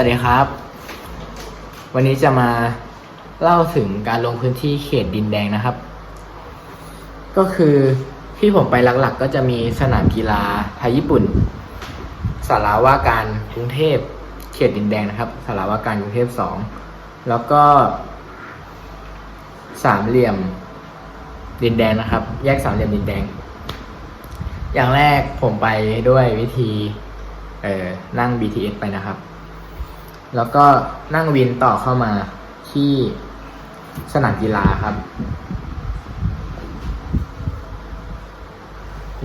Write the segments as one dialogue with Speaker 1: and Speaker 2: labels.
Speaker 1: วัสดีครับ วันนี้จะมาเล่าถึงการลงพื้นที่เขตดินแดงนะครับ ก็คือที่ผมไปหลักๆ ก็จะมีสนามกีฬาไทยญี่ปุ่นสาราว่าการกรุงเทพเขตดินแดงนะครับสาราว่าการกรุงเทพสองแล้วก็ สามเหลี่ยมดินแดงนะครับ แยกสามเหลี่ยมดินแดง อย่างแรกผมไปด้วยวิธี เอ่อนั่ง BTS ไปนะครับ แล้วก็นั่งวินต่อเข้ามาที่สนามกีฬาครับ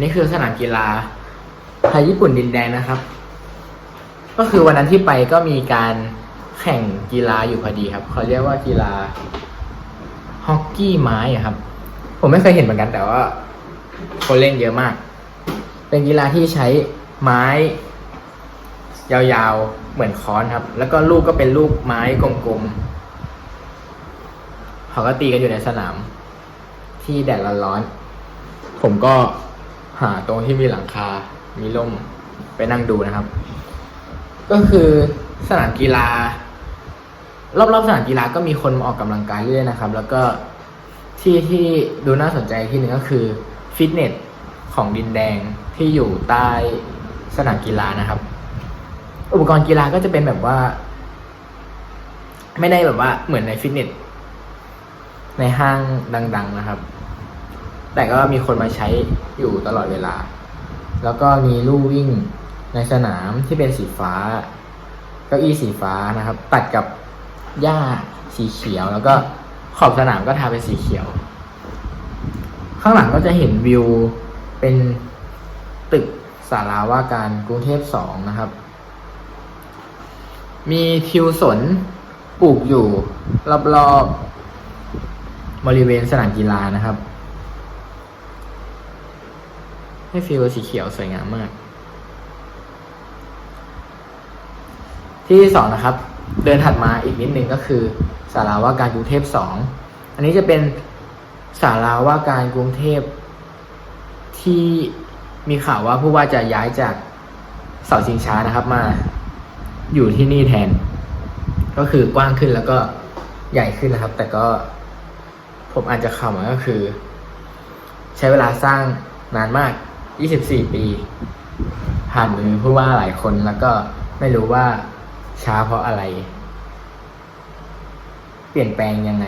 Speaker 1: นี่คือสนามกีฬาไทยญี่ปุ่นดินแดงนะครับ ก็คือวันนั้นที่ไปก็มีการแข่งกีฬาอยู่พอดีครับ เขาเรียกว่ากีฬาฮอกกี้ไม้ครับ ผมไม่เคยเห็นเหมือนกันแต่ว่าคนเล่นเยอะมาก เป็นกีฬาที่ใช้ไม้ ยาวๆ เหมือนค้อนครับ แล้วก็ลูกก็เป็นลูกไม้กลมๆเขาก็ตีกันอยู่ในสนาม ที่แดดร้อนๆผมก็หาตรงที่มีหลังคา มีร่มไปนั่งดูนะครับ ก็คือสนามกีฬารอบๆสนามกีฬาก็มีคนมาออกกำลังกายเรื่อยๆนะครับ แล้วก็ที่ที่ดูน่าสนใจที่หนึ่งก็คือฟิตเนสของดินแดงที่อยู่ใต้สนามกีฬานะครับ อุปกรณ์กีฬาก็จะเป็นแบบว่า ไม่ได้แบบว่าเหมือนในฟิตเนสในห้างดัง ๆนะครับ แต่ก็มีคนมาใช้อยู่ตลอดเวลา แล้วก็มีลู่วิ่งในสนามที่เป็นสีฟ้า เก้าอี้สีฟ้านะครับ ตัดกับหญ้าสีเขียว แล้วก็ขอบสนามก็ทาเป็นสีเขียว ข้างหลังก็จะเห็นวิวเป็นตึกสาราว่าการกรุงเทพสองนะครับ มีทิวสนปลูกอยู่ รอบๆบริเวณสนามกีฬานะครับ ให้ฟิลสีเขียวสวยงามมาก ที่สองนะครับ เดินถัดมาอีกนิดนึงก็คือสาราว่าการกรุงเทพสองอันนี้จะเป็นสาราว่าการกรุงเทพที่มีข่าวว่าผู้ว่าจะย้ายจากเสาชิงช้านะครับมา อยู่ที่นี่แทน ก็คือกว้างขึ้นแล้วก็ใหญ่ขึ้นนะครับ แต่ก็ผมอาจจะข่าวมาก็คือ ใช้เวลาสร้างนานมาก 24 ปี ผ่านมือผู้ว่าหลายคนแล้วก็ไม่รู้ว่าช้าเพราะอะไร เปลี่ยนแปลงยังไง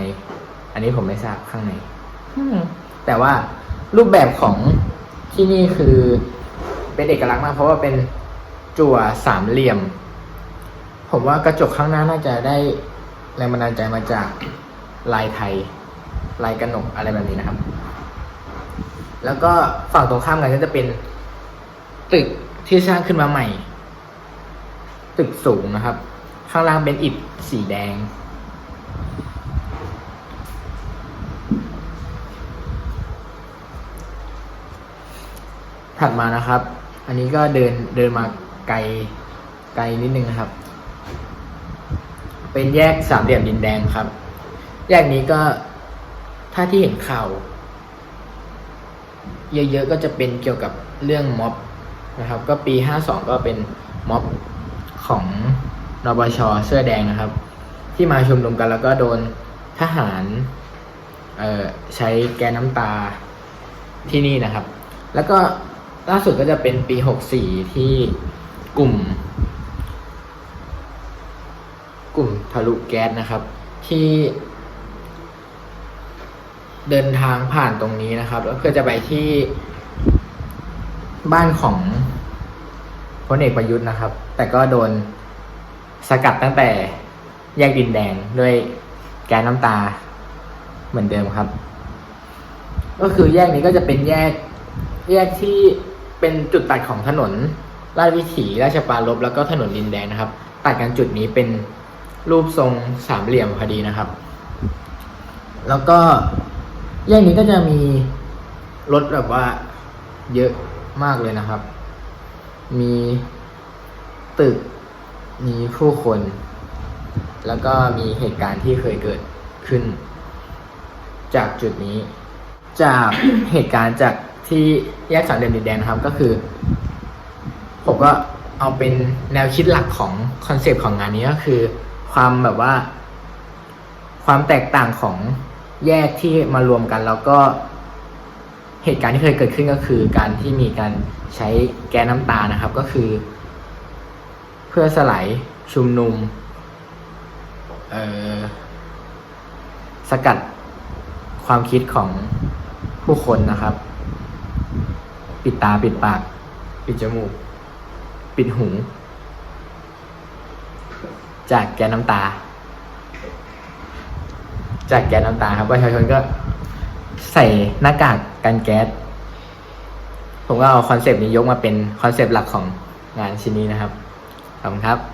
Speaker 1: อันนี้ผมไม่ทราบข้างในอืมแต่ว่ารูปแบบของที่นี่คือเป็นเอกลักษณ์มากเพราะว่าเป็นจั่วสามเหลี่ยม ผมว่ากระจกข้างหน้าน่าจะได้แรงบันดาลใจมาจากลายไทย ลายกระหนกอะไรแบบนี้นะครับ แล้วก็ฝั่งตรงข้ามกันก็จะเป็นตึกที่สร้างขึ้นมาใหม่ ตึกสูงนะครับ ข้างล่างเป็นอิฐสีแดง ถัดมานะครับ อันนี้ก็เดินเดินมาไกลไกลนิดนึงนะครับ เป็นแยกสามเหลี่ยมดินแดงครับ แยกนี้ก็ถ้าที่เห็นข่าวเยอะๆก็จะเป็นเกี่ยวกับเรื่องม็อบนะครับ ก็ปีห้าสองก็เป็นม็อบของนบชเสื้อแดงนะครับ ที่มาชุมนุมกันแล้วก็โดนทหารเใช้แก๊สน้ำตาที่นี่นะครับ แล้วก็ล่าสุดก็จะเป็นปีหกสี่ที่กลุ่ม ก ลุแก๊สนะครับ ที่เดินทางผ่านตรงนี้นะครับ แล้วเพื่อจะไปที่บ้านของพลเอกประยุทธ์นะครับ แต่ก็โดนสกัดตั้งแต่แยกดินแดงด้วยแก๊สน้ำตาเหมือนเดิมครับ ก็คือแยกนี้ก็จะเป็นแยกแยกที่เป็นจุดตัดของถนนราชวิถีราชปารภแล้วก็ถนนดินแดงนะครับ ตัดกันจุดนี้เป็น รูปทรงสามเหลี่ยมพอดีนะครับ แล้วก็แยกนี้ก็จะมีรถแบบว่าเยอะมากเลยนะครับ มีตึก มีผู้คน แล้วก็มีเหตุการณ์ที่เคยเกิดขึ้น จากจุดนี้ จากเหตุการณ์จากที่แยกสามเหลี่ยมดินแดนครับก็คือ ผมก็เอาเป็นแนวคิดหลักของคอนเซปต์ของงานนี้ก็คือ ความแบบว่า ความแตกต่างของแยกที่มารวมกัน แล้วก็เหตุการณ์ที่เคยเกิดขึ้นก็คือ การที่มีการใช้แก๊สน้ำตานะครับ ก็คือ เพื่อสลายชุมนุมเออสกัดความคิดของผู้คนนะครับ ปิดตาปิดปาก ปิดจมูก ปิดหู จากแก๊สน้ำตา จากแก๊สน้ำตาครับประชาชนก็ใส่หน้ากากกันแก๊ส ผมก็เอาคอนเซปต์นี้ยกมาเป็นคอนเซปต์หลักของงานชิ้นนี้นะครับ ขอบคุณครับ